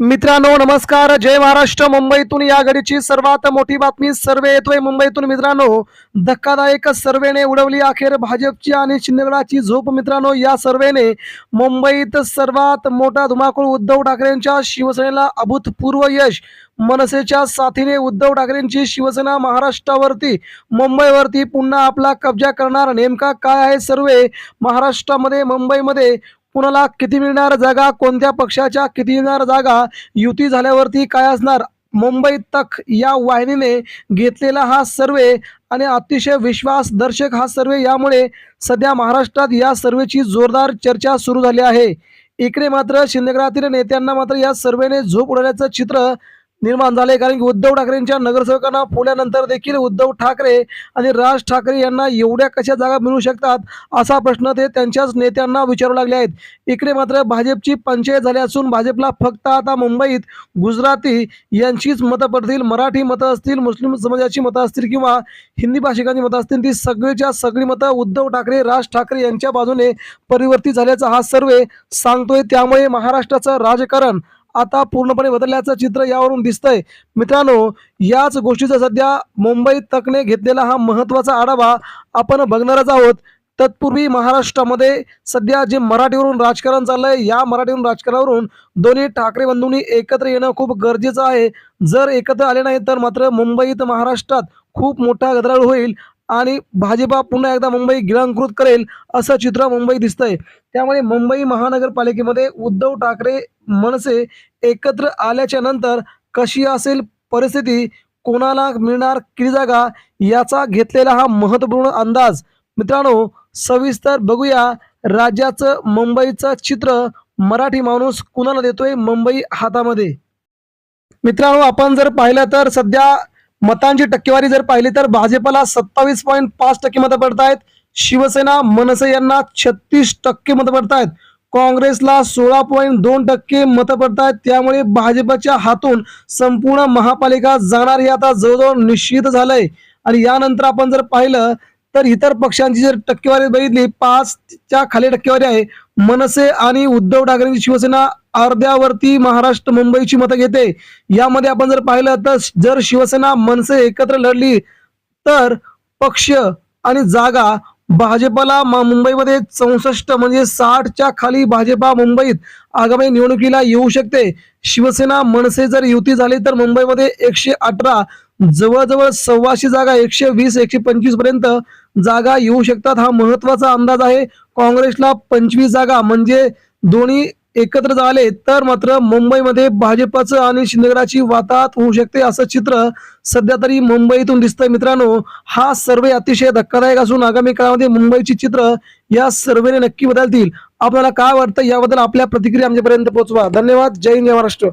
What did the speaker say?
मित्रांनो नमस्कार. जय महाराष्ट्र. मुंबईतून या घडीची सर्वात मोठी बातमी सर्वे येतोय. मुंबईतून मित्रांनो धक्कादायक सर्वेने उडवली अखेर भाजपची आणि शिंदेगडाची झोप. मित्रांनो या सर्वेने मुंबईत सर्वात मोठा धुमाकूळ उद्धव ठाकरेंच्या शिवसेनेला अभूतपूर्व यश. मनसेच्या साथीने उद्धव ठाकरेंची शिवसेना महाराष्ट्रावरती मुंबईवरती पुन्हा आपला कब्जा करणार नेमका काय आहे सर्वे? महाराष्ट्रामध्ये मुंबईमध्ये कुणाला किती मिळणार जागा कोणत्या पक्षाच्या किती मिळणार जागा युती झाल्यावरती काय असणार? मुंबई तक या वाहिनीने घेतलेला हा सर्वे आणि अतिशय विश्वासदर्शक हा सर्वे यामुळे सध्या महाराष्ट्रात या सर्वेची जोरदार चर्चा सुरू झाली आहे. इकडे मात्र शिंदेगडातील नेत्यांना मात्र या सर्वेने झोप उडवण्याचं चित्र निर्माण झाले. कारण की उद्धव ठाकरेंच्या नगरसेवकांना फुल्यानंतर देखील उद्धव ठाकरे आणि राज ठाकरे यांना एवढ्या कशा जागा मिळू शकतात असा प्रश्न ते त्यांच्याच नेत्यांना विचारू लागले आहेत. इकडे मात्र भाजपची पंचायत झाली असून भाजपला फक्त आता मुंबईत गुजराती यांचीच मतं पडतील. मराठी मतं असतील मुस्लिम समाजाची मतं असतील किंवा हिंदी भाषिकांची मतं असतील ती सगळीच्या सगळी मतं उद्धव ठाकरे राज ठाकरे यांच्या बाजूने परिवर्तित झाल्याचा हा सर्वे सांगतोय. त्यामुळे महाराष्ट्राचं राजकारण आता पूर्णपणे बदलल्याचं चित्र यावरून दिसतंय. मित्रांनो याच गोष्टीचा सध्या मुंबई तकने घेतलेला हा महत्त्वाचा आढावा आपण बघणारच आहोत. तत्पूर्वी महाराष्ट्रामध्ये सध्या जे मराठीवरून राजकारण चाललंय या मराठीवरून राजकारणावरून दोन्ही ठाकरे बंधूंनी एकत्र येणं खूप गरजेचं आहे. जर एकत्र आले नाही तर मात्र मुंबईत महाराष्ट्रात खूप मोठा गदराळ होईल आणि भाजपा पुन्हा एकदा मुंबई गिळंकृत करेल असं चित्र मुंबई दिसतंय. त्यामुळे मुंबई महानगरपालिकेमध्ये उद्धव ठाकरे मनसे एकत्र आल्याच्यानंतर कशी असेल परिस्थिती कोणाला मिळणार किती जागा याचा घेतलेला हा महत्त्वपूर्ण अंदाज. मित्रांनो सविस्तर बघूया राज्याचं मुंबईचं चित्र. मराठी माणूस कुणाला देतोय मुंबई हातामध्ये? मित्रांनो आपण जर पाहिलं तर सध्या मतांची टक्केवारी जर पाहिली तर भाजपला सत्तावीस पॉईंट पाच टक्के मतं पडत आहेत शिवसेना मनसे यांना छत्तीस टक्के मतं पडत आहेत काँग्रेसला सोळा पॉईंट दोन टक्के मतं पडतात त्यामुळे भाजपच्या हातून संपूर्ण महापालिका जाणार हे आता जवळजवळ निश्चित झालंय. आणि यानंतर आपण जर पाहिलं तर इतर पक्षांची जर टक्केवारी बघितली पाचच्या खाली टक्केवारी आहे. मनसे आणि उद्धव ठाकरेंची शिवसेना अर्ध्यावरती महाराष्ट्र मुंबईची मतं घेते. यामध्ये आपण जर पाहिलं तर जर शिवसेना मनसे एकत्र लढली तर पक्ष आणि जागा भाजपला मुंबईमध्ये चौसष्ट म्हणजे साठच्या खाली भाजपा मुंबईत आगामी निवडणुकीला येऊ शकते. शिवसेना मनसे जर युती झाली तर मुंबईमध्ये एकशे अठरा जवळजवळ सव्वाशे जागा एकशे वीस एकशे पंचवीसपर्यंत जागा येऊ शकतात. हा महत्त्वाचा अंदाज आहे. काँग्रेसला पंचवीस जागा म्हणजे दोन्ही एकत्र झाले तर मात्र मुंबईमध्ये भाजपचं आणि शिंदेगडाची वाताहत होऊ शकते असं चित्र सध्या तरी मुंबईतून दिसतंय. मित्रांनो हा सर्वे अतिशय धक्कादायक असून आगामी काळामध्ये मुंबईची चित्र या सर्वेने नक्की बदलतील. आपल्याला काय वाटतं याबद्दल आपल्या प्रतिक्रिया आमच्यापर्यंत पोहोचवा. धन्यवाद. जय हिंद महाराष्ट्र.